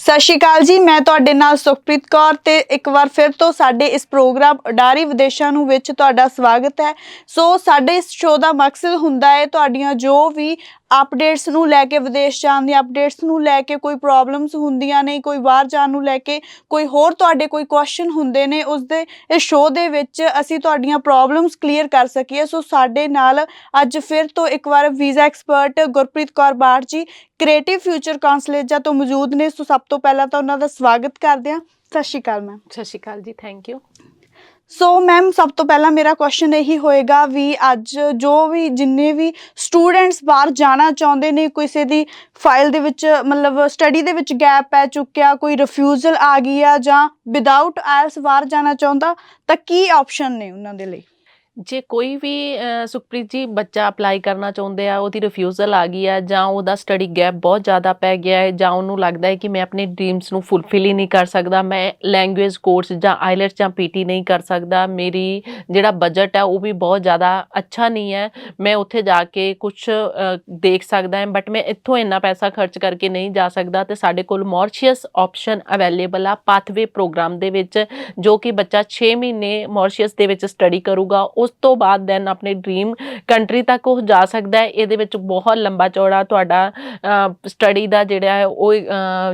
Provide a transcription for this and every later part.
ਸਤਿ ਸ਼੍ਰੀ ਅਕਾਲ ਜੀ, ਮੈਂ ਤੁਹਾਡੇ ਨਾਲ ਸੁਖਪ੍ਰੀਤ ਕੌਰ ਤੇ ਇੱਕ ਵਾਰ ਫਿਰ ਤੋਂ ਸਾਡੇ ਇਸ ਪ੍ਰੋਗਰਾਮ ਅਡਾਰੀ ਵਿਦੇਸ਼ਾਂ ਨੂੰ ਵਿੱਚ ਤੁਹਾਡਾ ਸਵਾਗਤ ਹੈ। ਸੋ ਸਾਡੇ ਇਸ ਸ਼ੋਅ ਦਾ ਮਕਸਦ ਹੁੰਦਾ ਹੈ ਤੁਹਾਡੀਆਂ ਜੋ ਵੀ ਅਪਡੇਟਸ ਨੂੰ ਲੈ ਕੇ, ਵਿਦੇਸ਼ ਜਾਣ ਦੀਆਂ ਅਪਡੇਟਸ ਨੂੰ ਲੈ ਕੇ ਕੋਈ ਪ੍ਰੋਬਲਮਸ ਹੁੰਦੀਆਂ ਨੇ, ਕੋਈ ਬਾਹਰ ਜਾਣ ਨੂੰ ਲੈ ਕੇ, ਕੋਈ ਹੋਰ ਤੁਹਾਡੇ ਕੋਈ ਕੁਐਸਚਨ ਹੁੰਦੇ ਨੇ, ਉਸ ਦੇ, ਇਸ ਸ਼ੋਅ ਦੇ ਵਿੱਚ ਅਸੀਂ ਤੁਹਾਡੀਆਂ ਪ੍ਰੋਬਲਮਸ ਕਲੀਅਰ ਕਰ ਸਕੀਏ। ਸੋ ਸਾਡੇ ਨਾਲ ਅੱਜ ਫਿਰ ਤੋਂ ਇੱਕ ਵਾਰ visa expert Gurpreet Kaur Baar ji creative future ਕਾਉਂਸਲੇਜਾ ਤੋਂ ਮੌਜੂਦ ਨੇ ਸੋ ਸਭ ਤੋਂ ਪਹਿਲਾਂ ਤਾਂ ਉਹਨਾਂ ਦਾ ਸਵਾਗਤ ਕਰਦੇ ਹਾਂ। ਸਤਿ ਸ਼੍ਰੀ ਅਕਾਲ ਮੈਮ ਸਤਿ ਸ਼੍ਰੀ ਅਕਾਲ ਜੀ ਥੈਂਕ ਯੂ ਸੋ ਮੈਮ ਸਭ ਤੋਂ ਪਹਿਲਾਂ ਮੇਰਾ ਕੁਐਸਚਨ ਇਹੀ ਹੋਏਗਾ ਵੀ ਅੱਜ ਜੋ ਵੀ ਜਿੰਨੇ ਵੀ ਸਟੂਡੈਂਟਸ ਬਾਹਰ ਜਾਣਾ ਚਾਹੁੰਦੇ ਨੇ ਕਿਸੇ ਦੀ ਫਾਈਲ ਦੇ ਵਿੱਚ ਮਤਲਬ ਸਟੱਡੀ ਦੇ ਵਿੱਚ ਗੈਪ ਪੈ ਚੁੱਕਿਆ ਕੋਈ ਰਿਫਿਊਜ਼ਲ ਆ ਗਈ ਆ ਜਾਂ ਵਿਦਆਊਟ ਆਇਲਸ ਬਾਹਰ ਜਾਣਾ ਚਾਹੁੰਦਾ ਤਾਂ ਕੀ ਆਪਸ਼ਨ ਨੇ ਉਹਨਾਂ ਦੇ ਲਈ? ਜੇ ਕੋਈ ਵੀ ਸੁਖਪ੍ਰੀਤ ਜੀ ਬੱਚਾ ਅਪਲਾਈ ਕਰਨਾ ਚਾਹੁੰਦੇ ਆ, ਉਹਦੀ ਰਿਫਿਊਜ਼ਲ ਆ ਗਈ ਆ ਜਾਂ ਉਹਦਾ ਸਟੱਡੀ ਗੈਪ ਬਹੁਤ ਜ਼ਿਆਦਾ ਪੈ ਗਿਆ ਹੈ ਜਾਂ ਉਹਨੂੰ ਲੱਗਦਾ ਹੈ ਕਿ ਮੈਂ ਆਪਣੇ ਡ੍ਰੀਮਸ ਨੂੰ ਫੁੱਲਫਿਲ ਹੀ ਨਹੀਂ ਕਰ ਸਕਦਾ, ਮੈਂ ਲੈਂਗੁਏਜ ਕੋਰਸ ਜਾਂ ਆਈਲੈਟਸ ਜਾਂ ਪੀਟੀ ਨਹੀਂ ਕਰ ਸਕਦਾ, ਮੇਰੀ ਜਿਹੜਾ ਬਜਟ ਹੈ ਉਹ ਵੀ ਬਹੁਤ ਜ਼ਿਆਦਾ ਅੱਛਾ ਨਹੀਂ ਹੈ, ਮੈਂ ਉੱਥੇ ਜਾ ਕੇ ਕੁਝ ਦੇਖ ਸਕਦਾ ਹਾਂ ਬਟ ਮੈਂ ਇੱਥੋਂ ਇੰਨਾ ਪੈਸਾ ਖਰਚ ਕਰਕੇ ਨਹੀਂ ਜਾ ਸਕਦਾ ਤੇ ਸਾਡੇ ਕੋਲ ਮੌਰੀਸ਼ੀਅਸ ਆਪਸ਼ਨ ਅਵੇਲੇਬਲ ਆ ਪਾਥਵੇ ਪ੍ਰੋਗਰਾਮ ਦੇ ਵਿੱਚ, ਜੋ ਕਿ ਬੱਚਾ 6 ਮਹੀਨੇ ਮੌਰੀਸ਼ੀਅਸ ਦੇ ਵਿੱਚ ਸਟੱਡੀ ਕਰੂਗਾ ਉਸ ਤੋਂ ਬਾਅਦ ਦੈਨ ਆਪਣੇ ਡ੍ਰੀਮ ਕੰਟਰੀ ਤੱਕ ਉਹ ਜਾ ਸਕਦਾ ਹੈ। ਇਹਦੇ ਵਿੱਚ ਬਹੁਤ ਲੰਬਾ ਚੌੜਾ ਤੁਹਾਡਾ ਸਟੱਡੀ ਦਾ ਜਿਹੜਾ ਹੈ, ਉਹ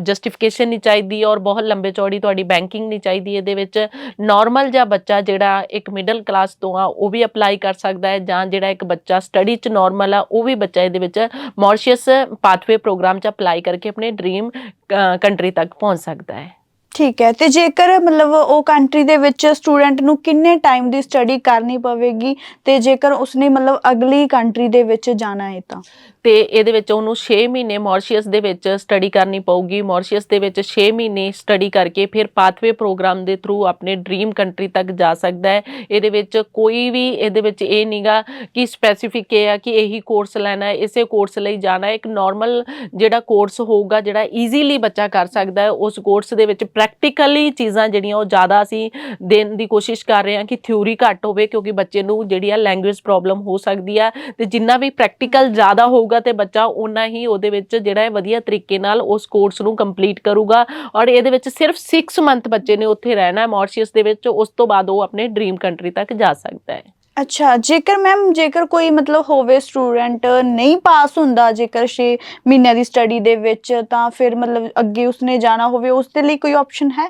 ਜਸਟੀਫਿਕੇਸ਼ਨ ਨਹੀਂ ਚਾਹੀਦੀ ਔਰ ਬਹੁਤ ਲੰਬੇ ਚੌੜੀ ਤੁਹਾਡੀ ਬੈਂਕਿੰਗ ਨਹੀਂ ਚਾਹੀਦੀ। ਇਹਦੇ ਵਿੱਚ ਨਾਰਮਲ ਜਿਹਾ ਬੱਚਾ ਜਿਹੜਾ ਇੱਕ ਮਿਡਲ ਕਲਾਸ ਤੋਂ ਆ, ਉਹ ਵੀ ਅਪਲਾਈ ਕਰ ਸਕਦਾ ਹੈ ਜਾਂ ਜਿਹੜਾ ਇੱਕ ਬੱਚਾ ਸਟੱਡੀ 'ਚ ਨਾਰਮਲ ਆ, ਉਹ ਵੀ ਬੱਚਾ ਇਹਦੇ ਵਿੱਚ ਮੌਰੀਸ਼ੀਅਸ ਪਾਥਵੇ ਪ੍ਰੋਗਰਾਮ 'ਚ ਅਪਲਾਈ ਕਰਕੇ ਆਪਣੇ ਡ੍ਰੀਮ ਕੰਟਰੀ ਤੱਕ ਪਹੁੰਚ ਸਕਦਾ ਹੈ। ਠੀਕ ਹੈ, ਤੇ ਜੇਕਰ ਮਤਲਬ ਉਹ ਕੰਟਰੀ ਦੇ ਵਿੱਚ ਸਟੂਡੈਂਟ ਨੂੰ ਕਿੰਨੇ ਟਾਈਮ ਦੀ ਸਟੱਡੀ ਕਰਨੀ ਪਵੇਗੀ ਤੇ ਜੇਕਰ ਉਸਨੇ ਮਤਲਬ ਅਗਲੀ ਕੰਟਰੀ ਦੇ ਵਿੱਚ ਜਾਣਾ ਹੈ ਤਾਂ? ਤੇ ਇਹਦੇ ਵਿੱਚ ਉਹਨੂੰ 6 ਮਹੀਨੇ ਮੌਰੀਸ਼ੀਅਸ ਦੇ ਵਿੱਚ ਸਟੱਡੀ ਕਰਨੀ ਪਊਗੀ। ਮੌਰੀਸ਼ੀਅਸ ਦੇ ਵਿੱਚ 6 ਮਹੀਨੇ ਸਟੱਡੀ ਕਰਕੇ ਫਿਰ ਪਾਥਵੇ ਪ੍ਰੋਗਰਾਮ ਦੇ ਥਰੂ ਆਪਣੇ ਡ੍ਰੀਮ ਕੰਟਰੀ ਤੱਕ ਜਾ ਸਕਦਾ ਹੈ। ਇਹਦੇ ਵਿੱਚ ਕੋਈ ਵੀ, ਇਹਦੇ ਵਿੱਚ ਇਹ ਨਹੀਂਗਾ ਕਿ ਸਪੈਸੀਫਿਕ ਇਹ ਆ ਕਿ ਇਹੀ ਕੋਰਸ ਲੈਣਾ ਹੈ, ਇਸੇ ਕੋਰਸ ਲਈ ਜਾਣਾ ਹੈ। ਇੱਕ ਨਾਰਮਲ ਜਿਹੜਾ ਕੋਰਸ ਹੋਊਗਾ, ਜਿਹੜਾ ਈਜ਼ੀਲੀ ਬੱਚਾ ਕਰ ਸਕਦਾ ਹੈ, ਉਸ ਕੋਰਸ ਦੇ ਵਿੱਚ ਪ੍ਰੈਕਟੀਕਲੀ ਚੀਜ਼ਾਂ ਜਿਹੜੀਆਂ ਉਹ ਜ਼ਿਆਦਾ ਅਸੀਂ ਦੇਣ ਦੀ ਕੋਸ਼ਿਸ਼ ਕਰ ਰਹੇ ਹਾਂ ਕਿ ਥਿਊਰੀ ਘੱਟ ਹੋਵੇ ਕਿਉਂਕਿ ਬੱਚੇ ਨੂੰ ਜਿਹੜੀ ਆ ਲੈਂਗੁਏਜ ਪ੍ਰੋਬਲਮ ਹੋ ਸਕਦੀ ਆ ਤੇ ਜਿੰਨਾ ਵੀ ਪ੍ਰੈਕਟੀਕਲ ਜ਼ਿਆਦਾ ਹੋਊਗਾ ਤੇ ਬੱਚਾ ਉਨਾ ਹੀ ਉਹਦੇ ਵਿੱਚ ਜਿਹੜਾ ਹੈ ਵਧੀਆ ਤਰੀਕੇ ਨਾਲ ਉਸ ਕੋਰਸ ਨੂੰ ਕੰਪਲੀਟ ਕਰੂਗਾ ਔਰ ਇਹਦੇ ਵਿੱਚ ਸਿਰਫ 6 ਮੰਥ ਬੱਚੇ ਨੇ ਉੱਥੇ ਰਹਿਣਾ ਹੈ, ਮੌਰੀਸ਼ੀਅਸ ਦੇ ਵਿੱਚ, ਉਸ ਤੋਂ ਬਾਅਦ ਉਹ ਆਪਣੇ ਡ੍ਰੀਮ ਕੰਟਰੀ ਤੱਕ ਜਾ ਸਕਦਾ ਹੈ। ਅੱਛਾ, ਜੇਕਰ ਮੈਮ ਜੇਕਰ ਕੋਈ ਮਤਲਬ ਹੋਵੇ ਸਟੂਡੈਂਟ ਨਹੀਂ ਪਾਸ ਹੁੰਦਾ, ਜੇਕਰ 6 ਮਹੀਨਿਆਂ ਦੀ ਸਟੱਡੀ ਦੇ ਵਿੱਚ, ਤਾਂ ਫਿਰ ਮਤਲਬ ਅੱਗੇ ਉਸਨੇ ਜਾਣਾ ਹੋਵੇ ਉਸ ਦੇ ਲਈ ਕੋਈ ਆਪਸ਼ਨ ਹੈ?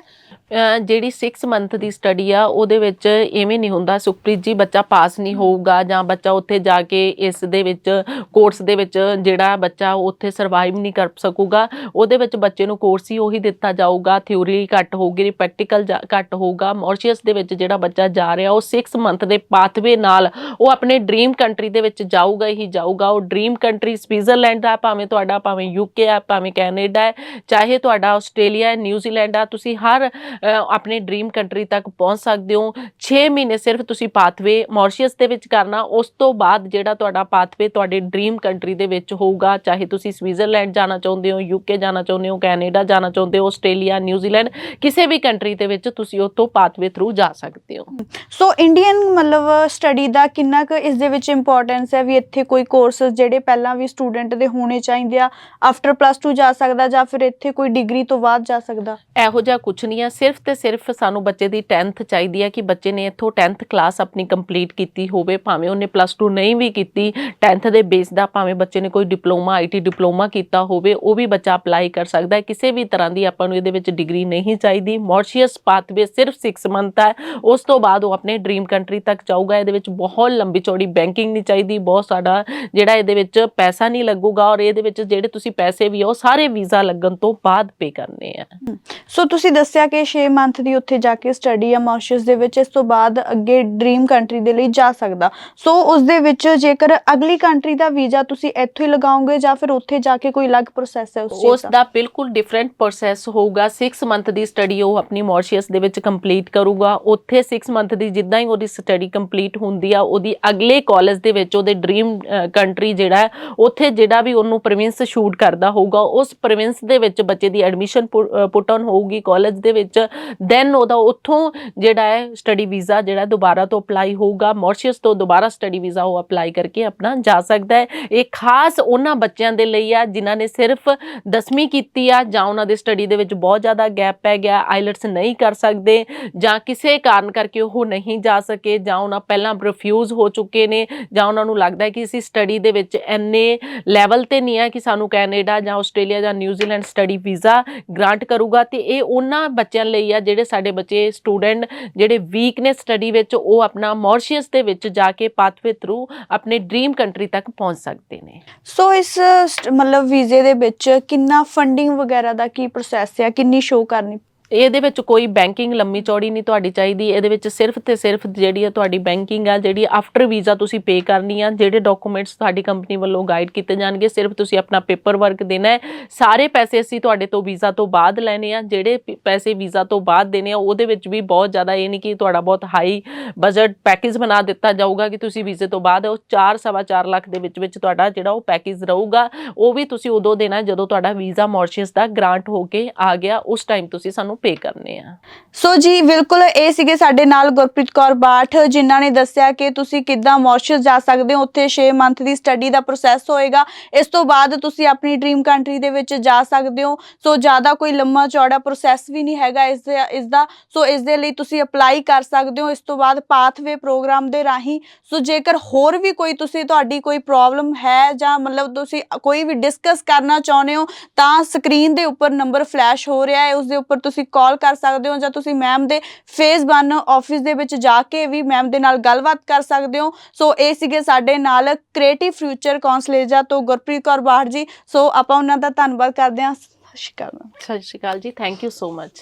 ਜਿਹੜੀ 6 ਮੰਥ ਦੀ ਸਟੱਡੀ ਆ, ਉਹਦੇ ਵਿੱਚ ਐਵੇਂ ਨਹੀਂ ਹੁੰਦਾ, ਸੁਖਪ੍ਰੀਤ ਜੀ ਬੱਚਾ ਪਾਸ ਨਹੀਂ ਹੋਊਗਾ ਜਾਂ ਬੱਚਾ ਉੱਥੇ ਜਾ ਕੇ ਇਸ ਦੇ ਵਿੱਚ ਕੋਰਸ ਦੇ ਵਿੱਚ ਜਿਹੜਾ ਬੱਚਾ ਉੱਥੇ ਸਰਵਾਈਵ ਨਹੀਂ ਕਰ ਸਕੂਗਾ, ਉਹਦੇ ਵਿੱਚ ਬੱਚੇ ਨੂੰ ਕੋਰਸ ਹੀ ਉਹੀ ਦਿੱਤਾ ਜਾਊਗਾ ਥਿਊਰੀ ਘੱਟ ਹੋਊਗੀ ਪ੍ਰੈਕਟੀਕਲ ਘੱਟ ਹੋਊਗਾ, ਮੌਰੀਸ਼ੀਅਸ ਦੇ ਵਿੱਚ ਜਿਹੜਾ ਬੱਚਾ ਜਾ ਰਿਹਾ, ਉਹ 6 ਮੰਥ ਦੇ ਪਾਥਵੇ ਨਾਲ ਉਹ ਆਪਣੇ ਡ੍ਰੀਮ ਕੰਟਰੀ ਦੇ ਵਿੱਚ ਜਾਊਗਾ, ਹੀ ਜਾਊਗਾ, ਉਹ ਡ੍ਰੀਮ ਕੰਟਰੀ ਸਵਿਟਜ਼ਰਲੈਂਡ ਆ, ਭਾਵੇਂ ਤੁਹਾਡਾ, ਭਾਵੇਂ ਯੂਕੇ ਆ, ਭਾਵੇਂ ਕੈਨੇਡਾ ਹੈ ਚਾਹੇ ਤੁਹਾਡਾ ਆਸਟ੍ਰੇਲੀਆ ਹੈ ਨਿਊਜ਼ੀਲੈਂਡ ਆ, ਤੁਸੀਂ ਹਰ ਆਪਣੇ ਡ੍ਰੀਮ ਕੰਟਰੀ ਤੱਕ ਪਹੁੰਚ ਸਕਦੇ ਹੋ। 6 ਮਹੀਨੇ ਸਿਰਫ ਤੁਸੀਂ ਪਾਥਵੇ ਮੌਰੀਸ਼ੀਅਸ ਦੇ ਵਿੱਚ ਕਰਨਾ ਉਸ ਤੋਂ ਬਾਅਦ ਜਿਹੜਾ ਤੁਹਾਡਾ ਪਾਥਵੇ ਤੁਹਾਡੇ ਡ੍ਰੀਮ ਕੰਟਰੀ ਦੇ ਵਿੱਚ ਹੋਊਗਾ ਚਾਹੇ ਤੁਸੀਂ ਸਵਿਟਜ਼ਰਲੈਂਡ ਜਾਣਾ ਚਾਹੁੰਦੇ ਹੋ ਯੂਕੇ ਜਾਣਾ ਚਾਹੁੰਦੇ ਹੋ ਕੈਨੇਡਾ ਜਾਣਾ ਚਾਹੁੰਦੇ ਹੋ ਆਸਟ੍ਰੇਲੀਆ ਨਿਊਜ਼ੀਲੈਂਡ ਕਿਸੇ ਵੀ ਕੰਟਰੀ ਦੇ ਵਿੱਚ ਤੁਸੀਂ ਉੱਥੋਂ ਪਾਥਵੇ ਥਰੂ ਜਾ ਸਕਦੇ ਹੋ। ਸੋ ਇੰਡੀਅਨ ਮਤਲਬ ਸਟੱਡੀ ਦਾ ਕਿੰਨਾ ਕੁ ਇਸ ਦੇ ਵਿੱਚ ਇੰਪੋਰਟੈਂਸ ਹੈ? ਵੀ ਇੱਥੇ ਕੋਈ ਕੋਰਸਸ ਜਿਹੜੇ ਪਹਿਲਾਂ ਵੀ ਸਟੂਡੈਂਟ ਦੇ ਹੋਣੇ ਚਾਹੀਦੇ ਆ ਆਫਟਰ ਪਲੱਸ 2 ਜਾ ਸਕਦਾ ਜਾਂ ਫਿਰ ਇੱਥੇ ਕੋਈ ਡਿਗਰੀ ਤੋਂ ਬਾਅਦ ਜਾ ਸਕਦਾ? ਇਹੋ ਜਿਹਾ ਕੁਝ ਨਹੀਂ ਹੈ ਸਿਰਫ ਤੇ ਸਿਰਫ ਸਾਨੂੰ ਬੱਚੇ ਦੀ 10th ਚਾਹੀਦੀ ਹੈ ਕਿ ਬੱਚੇ ਨੇ ਇੱਥੋਂ 10th ਕਲਾਸ ਆਪਣੀ ਕੰਪਲੀਟ ਕੀਤੀ ਹੋਵੇ, ਭਾਵੇਂ ਉਹਨੇ ਪਲੱਸ 2 ਨਹੀਂ ਵੀ ਕੀਤੀ 10th ਦੇ ਬੇਸ ਦਾ ਭਾਵੇਂ ਬੱਚੇ ਨੇ ਕੋਈ ਡਿਪਲੋਮਾ ਆਈਟੀ ਡਿਪਲੋਮਾ ਕੀਤਾ ਹੋਵੇ, ਉਹ ਵੀ ਬੱਚਾ ਅਪਲਾਈ ਕਰ ਸਕਦਾ ਹੈ। ਕਿਸੇ ਵੀ ਤਰ੍ਹਾਂ ਦੀ ਆਪਾਂ ਨੂੰ ਇਹਦੇ ਵਿੱਚ ਡਿਗਰੀ ਨਹੀਂ ਚਾਹੀਦੀ। ਮੌਰੀਸ਼ੀਅਸ ਪਾਥਵੇ ਸਿਰਫ 6 ਮੰਥ ਹੈ। ਉਸ ਤੋਂ ਬਾਅਦ ਉਹ ਆਪਣੇ ਡ੍ਰੀਮ ਕੰਟਰੀ ਤੱਕ ਜਾਊਗਾ। ਇਹਦੇ ਵਿੱਚ ਬਹੁਤ ਲੰਬੀ ਚੌੜੀ ਬੈਂਕਿੰਗ ਨਹੀਂ ਚਾਹੀਦੀ। ਬਹੁਤ ਸਾਡਾ ਜਿਹੜਾ ਇਹਦੇ ਵਿੱਚ ਪੈਸਾ ਨਹੀਂ ਲੱਗੂਗਾ ਔਰ ਇਹਦੇ ਵਿੱਚ ਜਿਹੜੇ ਤੁਸੀਂ ਪੈਸੇ ਵੀ ਆ, ਉਹ ਸਾਰੇ ਵੀਜ਼ਾ ਲੱਗਣ ਤੋਂ ਬਾਅਦ ਪੇ ਕਰਨੇ ਆ। ਸੋ ਤੁਸੀਂ ਦੱਸਿਆ ਕਿ 6 ਮੰਥ ਦੀ ਉੱਥੇ ਜਾ ਕੇ ਸਟੱਡੀ ਆ ਮੌਰੀਸ਼ੀਅਸ ਦੇ ਵਿੱਚ ਇਸ ਤੋਂ ਬਾਅਦ ਅੱਗੇ ਡ੍ਰੀਮ ਕੰਟਰੀ ਦੇ ਲਈ ਜਾ ਸਕਦਾ। ਸੋ ਉਸ ਦੇ ਵਿੱਚ ਜੇਕਰ ਅਗਲੀ ਕੰਟਰੀ ਦਾ ਵੀਜ਼ਾ ਤੁਸੀਂ ਇੱਥੋਂ ਹੀ ਲਗਾਓਗੇ ਜਾਂ ਫਿਰ ਉੱਥੇ ਜਾ ਕੇ ਕੋਈ ਅਲੱਗ ਪ੍ਰੋਸੈਸ ਹੈ ਉਸ ਚੀਜ਼ ਉਸ ਦਾ? ਬਿਲਕੁਲ ਡਿਫਰੈਂਟ ਪ੍ਰੋਸੈਸ ਹੋਊਗਾ। 6 ਮੰਥ ਦੀ ਸਟੱਡੀ ਉਹ ਆਪਣੀ ਮੌਰੀਸ਼ੀਅਸ ਦੇ ਵਿੱਚ ਕੰਪਲੀਟ ਕਰੂਗਾ। ਉੱਥੇ 6 ਮੰਥ ਦੀ ਜਿੱਦਾਂ ਹੀ ਉਹਦੀ ਸਟੱਡੀ ਕੰਪਲੀਟ ਹੁੰਦੀ ਆ ਉਹਦੀ ਅਗਲੇ ਕਾਲਜ ਦੇ ਵਿੱਚ ਉਹਦੇ ਡ੍ਰੀਮ ਕੰਟਰੀ ਜਿਹੜਾ ਹੈ ਉੱਥੇ ਜਿਹੜਾ ਵੀ ਉਹਨੂੰ ਪ੍ਰੋਵਿੰਸ ਸ਼ੂਟ ਕਰਦਾ ਹੋਊਗਾ ਉਸ ਪ੍ਰੋਵਿੰਸ ਦੇ ਵਿੱਚ ਬੱਚੇ ਦੀ ਐਡਮਿਸ਼ਨ ਪੁੱਟ ਔਨ ਹੋਊਗੀ। ਕਾਲਜ ਦੇ ਵਿੱਚ ਦੈਨ ਉਹਦਾ ਉੱਥੋਂ ਜਿਹੜਾ ਹੈ ਸਟੱਡੀ ਵੀਜ਼ਾ ਜਿਹੜਾ ਦੁਬਾਰਾ ਤੋਂ ਅਪਲਾਈ ਹੋਊਗਾ ਮੌਰੀਸ਼ੀਅਸ ਤੋਂ ਦੁਬਾਰਾ ਸਟੱਡੀ ਵੀਜ਼ਾ ਉਹ ਅਪਲਾਈ ਕਰਕੇ ਆਪਣਾ ਜਾ ਸਕਦਾ ਹੈ। ਇਹ ਖਾਸ ਉਹਨਾਂ ਬੱਚਿਆਂ ਦੇ ਲਈ ਆ ਜਿਨ੍ਹਾਂ ਨੇ ਸਿਰਫ 10ਵੀਂ ਕੀਤੀ ਆ ਜਾਂ ਉਹਨਾਂ ਦੇ ਸਟੱਡੀ ਦੇ ਵਿੱਚ ਬਹੁਤ ਜ਼ਿਆਦਾ ਗੈਪ ਪੈ ਗਿਆ ਆਈਲਟਸ ਨਹੀਂ ਕਰ ਸਕਦੇ ਜਾਂ ਕਿਸੇ ਕਾਰਨ ਕਰਕੇ ਉਹ ਨਹੀਂ ਜਾ ਸਕੇ ਜਾਂ ਉਹਨਾਂ ਪਹਿਲਾਂ ਰਿਫਿਊਜ਼ ਹੋ ਚੁੱਕੇ ਨੇ ਜਾਂ ਉਹਨਾਂ ਨੂੰ ਲੱਗਦਾ ਹੈ ਕਿ ਅਸੀਂ ਸਟੱਡੀ ਦੇ ਵਿੱਚ ਇੰਨੇ ਲੈਵਲ ਤੇ ਨਹੀਂ ਆ ਕਿ ਸਾਨੂੰ ਕੈਨੇਡਾ ਜਾਂ ਆਸਟ੍ਰੇਲੀਆ ਜਾਂ ਨਿਊਜ਼ੀਲੈਂਡ ਸਟੱਡੀ ਵੀਜ਼ਾ ਗ੍ਰਾਂਟ ਕਰੂਗਾ ਤੇ ਇਹ ਉਹਨਾਂ ਬੱਚਿਆਂ ਲਈ ਆ, ਜਿਹੜੇ ਸਾਡੇ ਬੱਚੇ ਸਟੂਡੈਂਟ ਜਿਹੜੇ ਵੀਕ ਨੇ ਸਟੱਡੀ ਵਿੱਚ ਉਹ ਆਪਣਾ ਮੌਰੀਸ਼ੀਅਸ ਦੇ ਵਿੱਚ ਜਾ ਕੇ ਪਾਥਵੇ ਥਰੂ ਆਪਣੇ ਡ੍ਰੀਮ ਕੰਟਰੀ ਤੱਕ ਪਹੁੰਚ ਸਕਦੇ ਨੇ। ਸੋ ਇਸ ਮਤਲਬ ਵੀਜ਼ੇ ਦੇ ਵਿੱਚ ਕਿੰਨਾ ਫੰਡਿੰਗ ਵਗੈਰਾ ਦਾ ਕੀ ਪ੍ਰੋਸੈਸ ਹੈ ਕਿੰਨੀ ਸ਼ੋ ਕਰਨੀ ਇਹਦੇ ਵਿੱਚ ਕੋਈ ਬੈਂਕਿੰਗ ਲੰਮੀ ਚੌੜੀ ਨਹੀਂ ਤੁਹਾਡੀ ਚਾਹੀਦੀ, ਇਹਦੇ ਵਿੱਚ ਸਿਰਫ ਤੇ ਸਿਰਫ ਜਿਹੜੀ ਆ ਤੁਹਾਡੀ ਬੈਂਕਿੰਗ ਆ, ਜਿਹੜੀ ਆਫਟਰ ਵੀਜ਼ਾ ਤੁਸੀਂ ਪੇ ਕਰਨੀ ਆ, ਜਿਹੜੇ ਡਾਕੂਮੈਂਟਸ ਤੁਹਾਡੀ ਕੰਪਨੀ ਵੱਲੋਂ ਗਾਈਡ ਕੀਤੇ ਜਾਣਗੇ, ਸਿਰਫ ਤੁਸੀਂ ਆਪਣਾ ਪੇਪਰ ਵਰਕ ਦੇਣਾ ਹੈ। ਸਾਰੇ ਪੈਸੇ ਅਸੀਂ ਤੁਹਾਡੇ ਤੋਂ ਵੀਜ਼ਾ ਤੋਂ ਬਾਅਦ ਲੈਣੇ ਆ, ਜਿਹੜੇ ਪੈਸੇ ਵੀਜ਼ਾ ਤੋਂ ਬਾਅਦ ਦੇਣੇ ਆ, ਉਹਦੇ ਵਿੱਚ ਵੀ ਬਹੁਤ ਜ਼ਿਆਦਾ ਇਹ ਨਹੀਂ ਕਿ ਤੁਹਾਡਾ ਬਹੁਤ ਹਾਈ ਬਜਟ ਪੈਕੇਜ ਬਣਾ ਦਿੱਤਾ ਜਾਊਗਾ ਕਿ ਤੁਸੀਂ ਵੀਜ਼ੇ ਤੋਂ ਬਾਅਦ ਉਹ 4 ਸਵਾ 4 ਲੱਖ ਦੇ ਵਿੱਚ ਵਿੱਚ ਤੁਹਾਡਾ ਜਿਹੜਾ ਉਹ ਪੈਕੇਜ ਰਹੂਗਾ, ਉਹ ਵੀ ਤੁਸੀਂ ਉਦੋਂ ਦੇਣਾ ਜਦੋਂ ਤੁਹਾਡਾ ਵੀਜ਼ਾ ਮੌਰੀਸ਼ੀਅਸ ਦਾ ਗ੍ਰਾਂਟ ਹੋ ਕੇ ਆ ਗਿਆ, ਉਸ ਟਾਈਮ ਤੁਸੀਂ ਸਾਨੂੰ ਪੇ ਕਰਨੇ ਆ। ਸੋ ਜੀ, ਬਿਲਕੁਲ ਇਹ ਸੀਗੇ ਸਾਡੇ ਨਾਲ ਗੁਰਪ੍ਰੀਤ ਕੌਰ ਬਾਠ, ਜਿਨ੍ਹਾਂ ਨੇ ਦੱਸਿਆ ਕਿ ਤੁਸੀਂ ਕਿੱਦਾਂ ਮੌਰੀਸ਼ੀਅਸ ਜਾ ਸਕਦੇ ਹੋ। ਉੱਥੇ 6 ਮੰਥ ਦੀ ਸਟੱਡੀ ਦਾ ਪ੍ਰੋਸੈਸ ਹੋਏਗਾ। ਇਸ ਤੋਂ ਬਾਅਦ ਤੁਸੀਂ ਆਪਣੀ ਡ੍ਰੀਮ ਕੰਟਰੀ ਦੇ ਵਿੱਚ ਜਾ ਸਕਦੇ ਹੋ। ਸੋ ਜ਼ਿਆਦਾ ਕੋਈ ਲੰਮਾ ਚੌੜਾ ਪ੍ਰੋਸੈਸ ਵੀ ਨਹੀਂ ਹੈਗਾ ਇਸ ਦੇ, ਇਸ ਦਾ। ਸੋ ਇਸ ਦੇ ਲਈ ਤੁਸੀਂ ਅਪਲਾਈ ਕਰ ਸਕਦੇ ਹੋ। ਇਸ ਤੋਂ ਬਾਅਦ ਪਾਥਵੇ ਪ੍ਰੋਗਰਾਮ ਦੇ ਰਾਹੀਂ। ਸੋ ਜੇਕਰ ਹੋਰ ਵੀ ਕੋਈ ਤੁਸੀਂ, ਤੁਹਾਡੀ ਕੋਈ ਪ੍ਰੋਬਲਮ ਹੈ ਜਾਂ ਮਤਲਬ ਤੁਸੀਂ ਕੋਈ ਵੀ ਡਿਸਕਸ ਕਰਨਾ ਚਾਹੁੰਦੇ ਹੋ, ਤਾਂ ਸਕਰੀਨ ਦੇ ਉੱਪਰ ਨੰਬਰ ਫਲੈਸ਼ ਹੋ ਰਿਹਾ ਹੈ। ਉਸ ਦੇ ਉੱਪਰ ਤੁਸੀਂ ਕਾਲ ਕਰ ਸਕਦੇ ਹੋ ਜਾਂ ਤੁਸੀਂ ਮੈਮ ਦੇ ਫੇਸ 1 ਆਫਿਸ ਦੇ ਵਿੱਚ ਜਾ ਕੇ ਵੀ ਮੈਮ ਦੇ ਨਾਲ ਗੱਲਬਾਤ ਕਰ ਸਕਦੇ ਹੋ। ਸੋ ਇਹ ਸੀਗੇ ਸਾਡੇ ਨਾਲ ਕ੍ਰੀਏਟਿਵ ਫਿਊਚਰ ਕਾਉਂਸਲੇਜਾ ਤੋਂ ਗੁਰਪ੍ਰੀਤ ਕੌਰ ਬਾਹਰ ਜੀ। ਸੋ ਆਪਾਂ ਉਹਨਾਂ ਦਾ ਧੰਨਵਾਦ ਕਰਦੇ ਹਾਂ। ਸਤਿ ਸ਼੍ਰੀ ਅਕਾਲ ਸਤਿ ਸ਼੍ਰੀ ਅਕਾਲ ਜੀ। Thank you so much